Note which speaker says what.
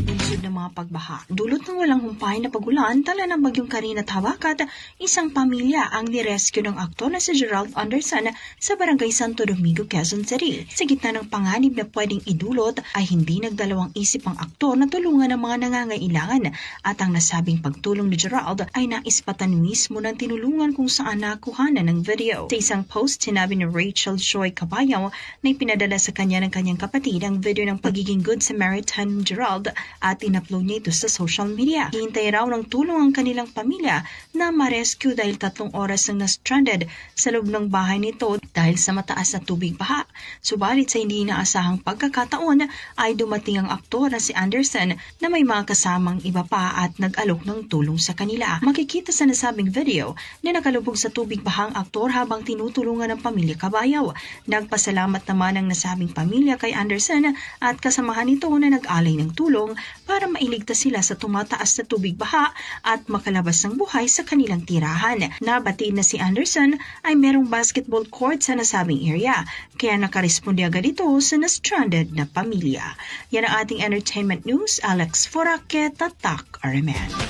Speaker 1: Bunsod ng mga pagbaha. Dulot ng walang humpay na pagulan, tala ng bagyong Karina at Hawakat, isang pamilya ang nirescue ng aktor na si Gerald Anderson sa barangay Santo Domingo, Quezon City. Sa gitna ng panganib na pwedeng idulot, ay hindi nagdalawang isip ang aktor na tulungan ang mga nangangailangan at ang nasabing pagtulong ni Gerald ay naispatan mismo ng tinulungan kung saan nakuhanan ng video. Sa isang post, sinabi ni Rachel Joy Cabayaw na ipinadala sa kanya ng kanyang kapatid ang video ng pagiging Good Samaritan Gerald at in-upload niya sa social media. Hihintay raw ng tulong ang kanilang pamilya na ma-rescue dahil tatlong oras nang na-stranded sa loob ng bahay nito dahil sa mataas na tubig baha. Subalit sa hindi inaasahang pagkakataon ay dumating ang aktor na si Anderson na may mga kasamang iba pa at nag-alok ng tulong sa kanila. Makikita sa nasabing video na nakalubog sa tubig bahang aktor habang tinutulungan ng pamilya Kabayaw. Nagpasalamat naman ang nasabing pamilya kay Anderson at kasamahan nito na nag-alay ng tulong para mailigtas sila sa tumataas na tubig baha at makalabas ng buhay sa kanilang tirahan. Nabatiin na si Anderson ay merong basketball court sa nasabing area, kaya nakaresponde agad ito sa na-stranded na pamilya. Yan ang ating entertainment news. Alex Foraque, Tatak, RMN.